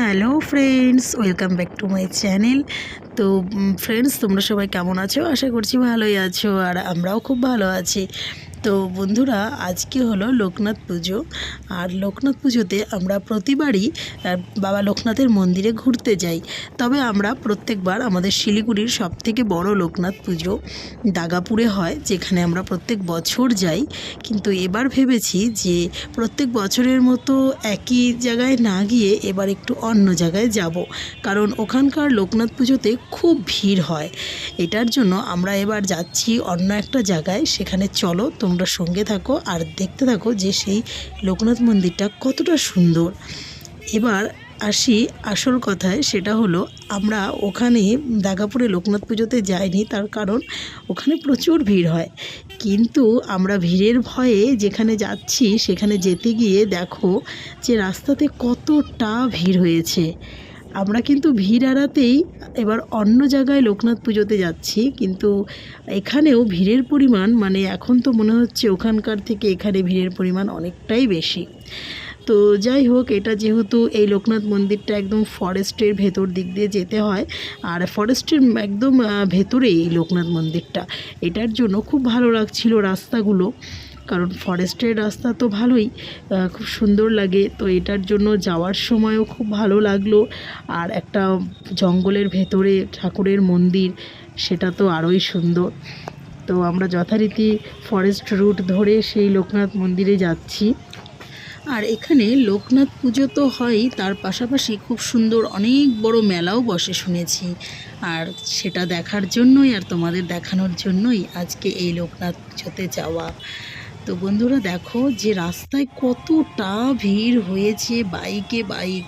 Hello friends, welcome back to my channel. তো friends, তোমরা সবাই কেমন আছো? আশা করছি ভালোই আছো, আর আমরাও খুব ভালো আছি। তো বন্ধুরা, আজকে হলো লোকনাথ পুজো। আর লোকনাথ পুজোতে আমরা প্রতিবারই বাবা লোকনাথের মন্দিরে ঘুরতে যাই। তবে আমরা প্রত্যেকবার আমাদের শিলিগুড়ির সবথেকে বড় লোকনাথ পুজো দাগাপুরে হয়, যেখানে আমরা প্রত্যেক বছর যাই। কিন্তু এবার ভেবেছি যে প্রত্যেক বছরের মতো একই জায়গায় না গিয়ে এবার একটু অন্য জায়গায় যাব। কারণ ওখানকার লোকনাথ পুজোতে খুব ভিড় হয়। এটার জন্য আমরা এবার যাচ্ছি অন্য একটা জায়গায়। সেখানে চলো, তোমরা সঙ্গে থাকো আর দেখতে থাকো যে সেই লোকনাথ মন্দিরটা কতটা সুন্দর। এবার আসি আসল কথায়, সেটা হলো আমরা ওখানে দাগাপুরে লোকনাথ পুজোতে যাইনি, তার কারণ ওখানে প্রচুর ভিড় হয়। কিন্তু আমরা ভিড়ের ভয়ে যেখানে যাচ্ছি, সেখানে যেতে গিয়ে দেখো যে রাস্তাতে কতটা ভিড় হয়েছে। আমরা কিন্তু ভিড় এড়াতেই এবার অন্য জায়গায় লোকনাথ পুজোতে যাচ্ছি, কিন্তু এখানেও ভিড়ের পরিমাণ মানে এখন তো মনে হচ্ছে ওখানকার থেকে এখানে ভিড়ের পরিমাণ অনেকটাই বেশি। তো যাই হোক, এটা যেহেতু এই লোকনাথ মন্দিরটা একদম ফরেস্টের ভেতর দিক দিয়ে যেতে হয়, আর ফরেস্টের একদম ভেতরেই এই লোকনাথ মন্দিরটা। এটার জন্য খুব ভালো লাগছিল রাস্তাগুলো। কারণ ফরেস্টের রাস্তা তো ভালোই খুব সুন্দর লাগে। তো এটার জন্য যাওয়ার সময়ও খুব ভালো লাগল। আর একটা জঙ্গলের ভেতরে ঠাকুরের মন্দির, সেটা তো আরোই সুন্দর। তো আমরা যথারীতি ফরেস্ট রুট ধরে সেই লোকনাথ মন্দিরে যাচ্ছি। আর এখানে লোকনাথ পুজো তো হয়ই, তার পাশাপাশি খুব সুন্দর অনেক বড় মেলাও বসে শুনেছি। আর সেটা দেখার জন্যই আর তোমাদের দেখানোর জন্যই আজকে এই লোকনাথ পুজোতে যাওয়া। তো বন্ধুরা দেখো যে রাস্তায় কতটা ভিড় হয়েছে বাইকে বাইক।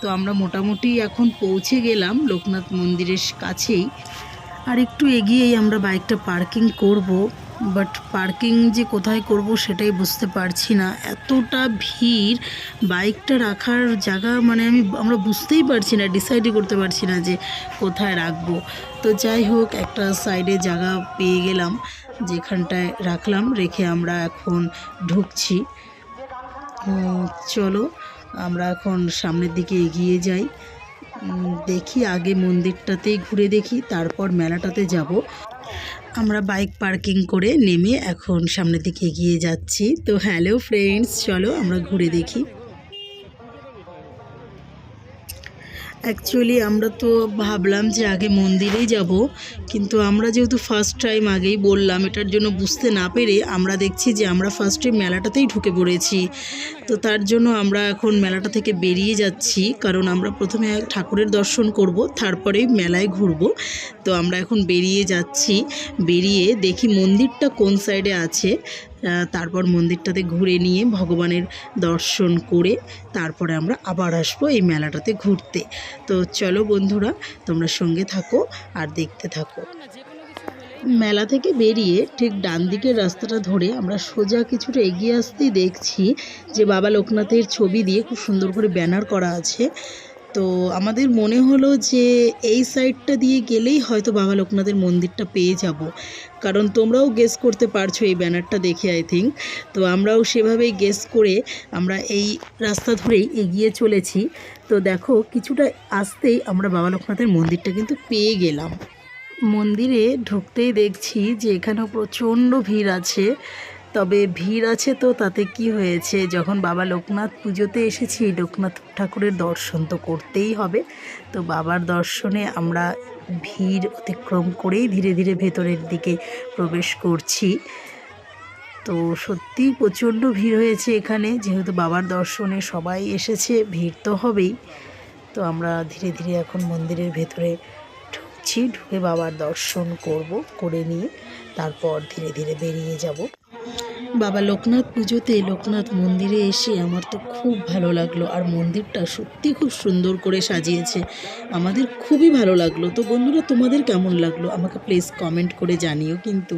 তো আমরা মোটামুটি এখন পৌঁছে গেলাম লোকনাথ মন্দিরের কাছেই। আর একটু এগিয়েই আমরা বাইকটা পার্কিং করব, বাট পার্কিং যে কোথায় করব সেটাই বুঝতে পারছি না। এতটা ভিড়, বাইকটা রাখার জায়গা মানে আমি, আমরা বুঝতেই পারছি না ডিসাইডই করতে পারছি না যে কোথায় রাখব। তো যাই হোক, একটা সাইডে জায়গা পেয়ে গেলাম, যেখানটায় রাখলাম, রেখে আমরা এখন ঢুকছি। চলো, আমরা এখন সামনের দিকে এগিয়ে যাই। দেখি আগে মন্দিরটাতেই ঘুরে দেখি, তারপর মেলাটাতে যাব। আমরা বাইক পার্কিং করে নেমে এখন সামনের দিকে এগিয়ে যাচ্ছি। তো হ্যালো ফ্রেন্ডস চলো আমরা ঘুরে দেখি। অ্যাকচুয়ালি আমরা তো ভাবলাম যে আগে মন্দিরেই যাব, কিন্তু আমরা যেহেতু ফার্স্ট টাইম আগেই বললাম, এটার জন্য বুঝতে না পেরে আমরা দেখছি যে আমরা ফার্স্টে মেলাটাতেই ঢুকে পড়েছি। তো তার জন্য আমরা এখন মেলাটা থেকে বেরিয়ে যাচ্ছি, কারণ আমরা প্রথমে ঠাকুরের দর্শন করব, তারপরেই মেলায় ঘুরব। তো আমরা এখন বেরিয়ে যাচ্ছি, বেরিয়ে দেখি মন্দিরটা কোন সাইডে আছে। তারপর মন্দিরটাতে ঘুরে নিয়ে ভগবানের দর্শন করে তারপরে আমরা আবার আসব এই মেলাটাতে ঘুরতে। তো চলো বন্ধুরা, তোমরা সঙ্গে থাকো আর দেখতে থাকো। মেলা থেকে বেরিয়ে ঠিক ডান দিকের রাস্তাটা ধরে আমরা সোজা কিছুটা এগিয়ে আসতেই দেখছি যে বাবা লোকনাথের ছবি দিয়ে খুব সুন্দর করে ব্যানার করা আছে। তো আমাদের মনে হলো যে এই সাইডটা দিয়ে গেলেই হয়তো বাবা লোকনাথের মন্দিরটা পেয়ে যাব। কারণ তোমরাও গেস করতে পারছ এই ব্যানারটা দেখে আই থিঙ্ক তো আমরাও সেভাবেই গেস করে আমরা এই রাস্তা ধরেই এগিয়ে চলেছি। তো দেখো, কিছুটা আসতেই আমরা বাবা লোকনাথের মন্দিরটা কিন্তু পেয়ে গেলাম। মন্দিরে ঢুকতেই দেখছি যে এখানেও প্রচণ্ড ভিড় আছে। তবে ভিড় আছে তো তাতে কি হয়েছে? যখন বাবা লোকনাথ পুজোতে এসেছি, লোকনাথ ঠাকুরের দর্শন তো করতেই হবে। তো বাবার দর্শনে আমরা ভিড় অতিক্রম করেই ধীরে ধীরে ভেতরের দিকে প্রবেশ করছি। তো সত্যিই প্রচণ্ড ভিড় হয়েছে এখানে। যেহেতু বাবার দর্শনে সবাই এসেছে, ভিড় তো হবেই। তো আমরা ধীরে ধীরে এখন মন্দিরের ভেতরে ঢুকছি ঢুকে বাবার দর্শন করব, করে নিয়ে তারপর ধীরে ধীরে বেরিয়ে যাব। বাবা লোকনাথ পুজোতে লোকনাথ মন্দিরে এসে আমার তো খুব ভালো লাগল আর মন্দিরটা সত্যি খুব সুন্দর করে সাজিয়েছে। আমাদের খুবই ভালো লাগল। তো বন্ধুরা, তোমাদের কেমন লাগল? আমাকে প্লিজ কমেন্ট করে জানিও কিন্তু।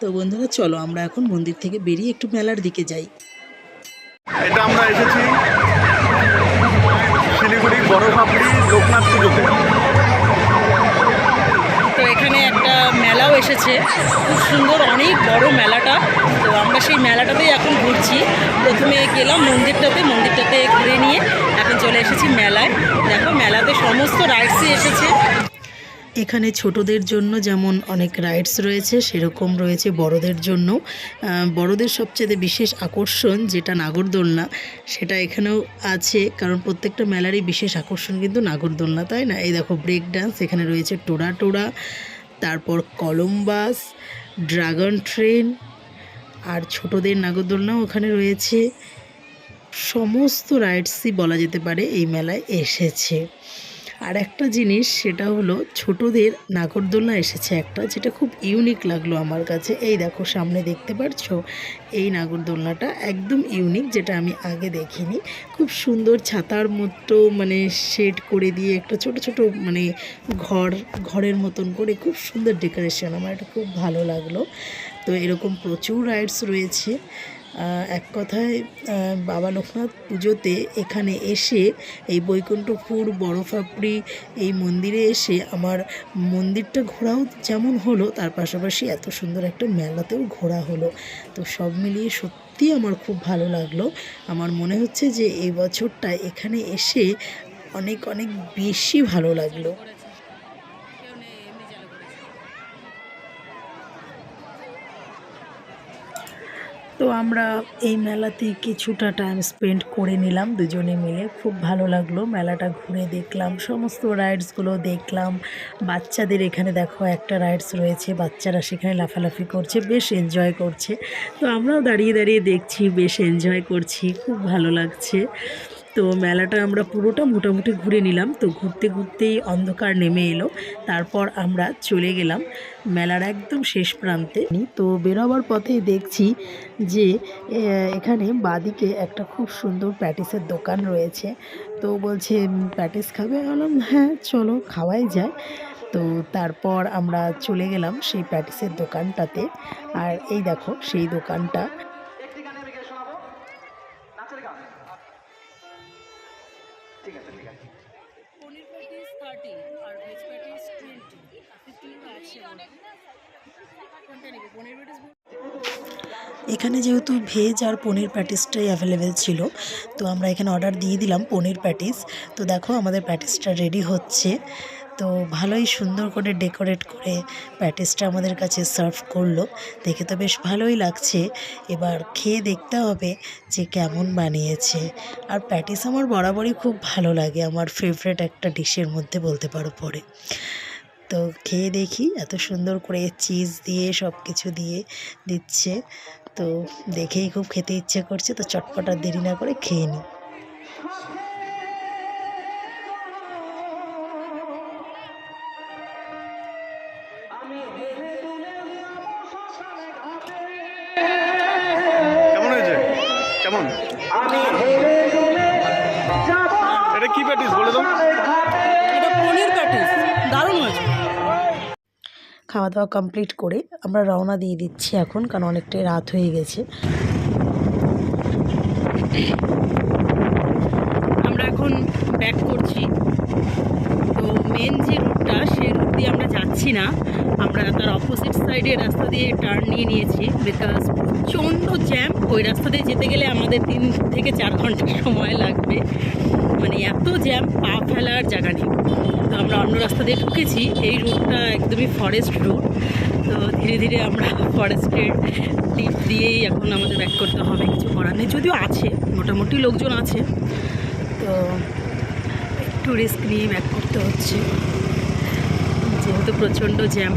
তো বন্ধুরা, চলো আমরা এখন মন্দির থেকে বেরিয়ে একটু মেলার দিকে যাই। এটা আমরা এসেছি শিলিগুড়ির বড় লোকনাথ পুজোতে। একটা মেলাও এসেছে। খুব সুন্দর, অনেক বড় মেলাটা। তো আমরা সেই মেলাটাতেই এখন ঘুরছি। প্রথমে গেলাম মন্দিরটাতে মন্দিরটাতে ঘুরে নিয়ে এখন চলে এসেছি মেলায়। দেখো, মেলাতে সমস্ত রাইডসই এসেছে। এখানে ছোটদের জন্য যেমন অনেক রাইডস রয়েছে, সেরকম রয়েছে বড়দের জন্য। বড়দের সবচেয়ে বিশেষ আকর্ষণ যেটা নাগরদোলনা, সেটা এখানেও আছে। কারণ প্রত্যেকটা মেলারই বিশেষ আকর্ষণ কিন্তু নাগরদোলনা, তাই না? এই দেখো ব্রেক ডান্স এখানে রয়েছে টোরা টোরা তারপর কলম্বাস, ড্রাগন ট্রেন আর ছোটদের নাগরদোলনাও ওখানে রয়েছে। সমস্ত রাইডসই বলা যেতে পারে এই মেলায় এসেছে। আর একটা জিনিস, সেটা হলো ছোটদের নাগরদোলনা এসেছে একটা, যেটা খুব ইউনিক লাগল আমার কাছে। এই দেখো, সামনে দেখতে পারছ? এই নাগরদোলনাটা একদম ইউনিক যেটা আমি আগে দেখিনি। খুব সুন্দর ছাতার মতো মানে শেড করে দিয়ে একটা ছোট ছোট মানে ঘর, ঘরের মতন করে খুব সুন্দর ডেকোরেশন আমার এটা খুব ভালো লাগল। তো এরকম প্রচুর রাইডস রয়েছে। এক কথায় বাবা লোকনাথ পুজোতে এখানে এসে এই বৈকুণ্ঠপুর, বড়ফাপড়ি, এই মন্দিরে এসে আমার মন্দিরটা ঘোরাও যেমন হলো, তার পাশাপাশি এত সুন্দর একটা মেলাতেও ঘোরা হলো। তো সব মিলিয়ে সত্যি আমার খুব ভালো লাগল। আমার মনে হচ্ছে যে এই বছরটা এখানে এসে অনেক অনেক বেশি ভালো লাগল। তো আমরা এই মেলাতে কিছুটা টাইম স্পেন্ড করে নিলাম দুজনে মিলে। খুব ভালো লাগল মেলাটা ঘুরে দেখলাম, সমস্ত রাইডসগুলো দেখলাম। বাচ্চাদের এখানে দেখো একটা রাইডস রয়েছে, বাচ্চারা সেখানে লাফালাফি করছে, বেশ এনজয় করছে। তো আমরাও দাঁড়িয়ে দাঁড়িয়ে দেখছি, বেশ এনজয় করছি, খুব ভালো লাগছে। তো মেলাটা আমরা পুরোটা মোটামুটি ঘুরে নিলাম। তো ঘুরতে ঘুরতেই অন্ধকার নেমে এলো। তারপর আমরা চলে গেলাম মেলার একদম শেষ প্রান্তে। তো বেরোবার পথেই দেখছি যে এখানে বাদিকে একটা খুব সুন্দর প্যাটিসের দোকান রয়েছে। তো বলছে প্যাটিস খাবে? বললাম হ্যাঁ চলো, খাওয়াই যায়। তো তারপর আমরা চলে গেলাম সেই প্যাটিসের দোকানটাতে। আর এই দেখো, সেই দোকানটা এখানে যেহেতু ভেজ আর পনির প্যাটিসটাই অ্যাভেলেবেল ছিল, তো আমরা এখানে অর্ডার দিয়ে দিলাম পনির প্যাটিস তো দেখো আমাদের প্যাটিসটা রেডি হচ্ছে। তো ভালোই সুন্দর করে ডেকোরেট করে প্যাটিসটা আমাদের কাছে সার্ভ করল। দেখে তো বেশ ভালোই লাগছে। এবার খেয়ে দেখতে হবে যে কেমন বানিয়েছে। আর প্যাটিস আমার বরাবরই খুব ভালো লাগে, আমার ফেভারেট একটা ডিশের মধ্যে বলতে পারো পরে। তো খেয়ে দেখি এত সুন্দর করে চিজ দিয়ে সব কিছু দিয়ে দিচ্ছে। তো দেখেই খুব খেতে ইচ্ছে করছে তো চটপট আর দেরি না করে খেয়ে নিই। কেমন কেমন? এটা কি প্যাটিস বলে দাও? খাওয়া দাওয়া কমপ্লিট করে আমরা রওনা দিয়ে দিচ্ছি এখন, কারণ অনেকটাই রাত হয়ে গেছে। আমরা এখন ব্যাক করছি। তো মেন যে রুটটা সে রুট দিয়ে আমরা যাচ্ছি না। আমরা তার অপোজিট সাইডে রাস্তা দিয়ে টার্ন নিয়ে নিয়েছি বিকজ প্রচণ্ড জ্যাম ওই রাস্তা দিয়ে যেতে গেলে আমাদের তিন থেকে চার ঘণ্টা সময় লাগবে। মানে এত জ্যাম পা ফেলার জায়গা নেই। তো আমরা অন্য রাস্তা দিয়ে ঢুকেছি। এই রুটটা একদমই ফরেস্ট রুট তো ধীরে ধীরে আমরা ফরেস্টের দিক দিয়েই এখন আমাদের ব্যাক করতে হবে। কিছু করার নেই। যদিও আছে, মোটামুটি লোকজন আছে। তো একটু রিস্ক নিয়ে ব্যাক করতে হচ্ছে। যেহেতু প্রচণ্ড জ্যাম,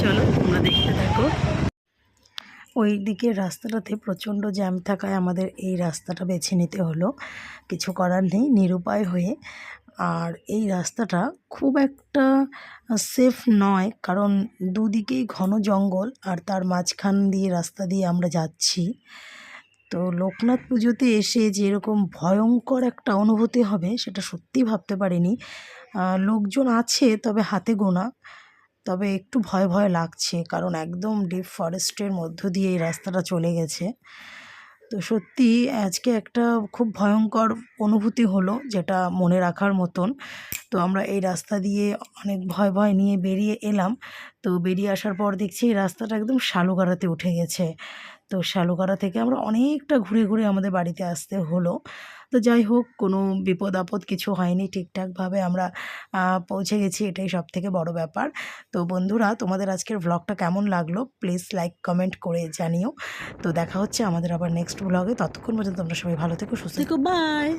চলো তোমরা দেখতে থাকো। ওই দিকের রাস্তাটাতে প্রচণ্ড জ্যাম থাকায় আমাদের এই রাস্তাটা বেছে নিতে হলো। কিছু করার নেই, নিরুপায় হয়ে। আর এই রাস্তাটা খুব একটা সেফ নয়, কারণ দুদিকেই ঘন জঙ্গল আর তার মাঝখান দিয়ে রাস্তা দিয়ে আমরা যাচ্ছি। তো লোকনাথ পুজোতে এসে যে এরকম ভয়ঙ্কর একটা অনুভূতি হবে সেটা সত্যি ভাবতে পারিনি। লোকজন আছে তবে হাতে গোনা। তবে একটু ভয় ভয় লাগছে কারণ একদম ডিপ ফরেস্টের মধ্য দিয়ে এই রাস্তাটা চলে গেছে। তো সত্যি আজকে একটা খুব ভয়ঙ্কর অনুভূতি হলো যেটা মনে রাখার মতন। তো আমরা এই রাস্তা দিয়ে অনেক ভয় ভয় নিয়ে বেরিয়ে এলাম। তো বেরিয়ে আসার পর দেখছি এই রাস্তাটা একদম শালুগাড়াতে উঠে গেছে। তো শালুকারা থেকে আমরা অনেকটা ঘুরে ঘুরে আমাদের বাড়িতে আসতে হলো। তো যাই হোক, কোনো বিপদ আপদ কিছু হয়নি ঠিকঠাকভাবে আমরা পৌঁছে গেছি, এটাই সব থেকে বড় ব্যাপার। তো বন্ধুরা, তোমাদের আজকের ব্লগটা কেমন লাগল? প্লিজ লাইক কমেন্ট করে জানিও। তো দেখা হচ্ছে আমাদের আবার নেক্সট ব্লগে ততক্ষণ পর্যন্ত তোমরা সবাই ভালো থেকো, সুস্থ থেকো। বাই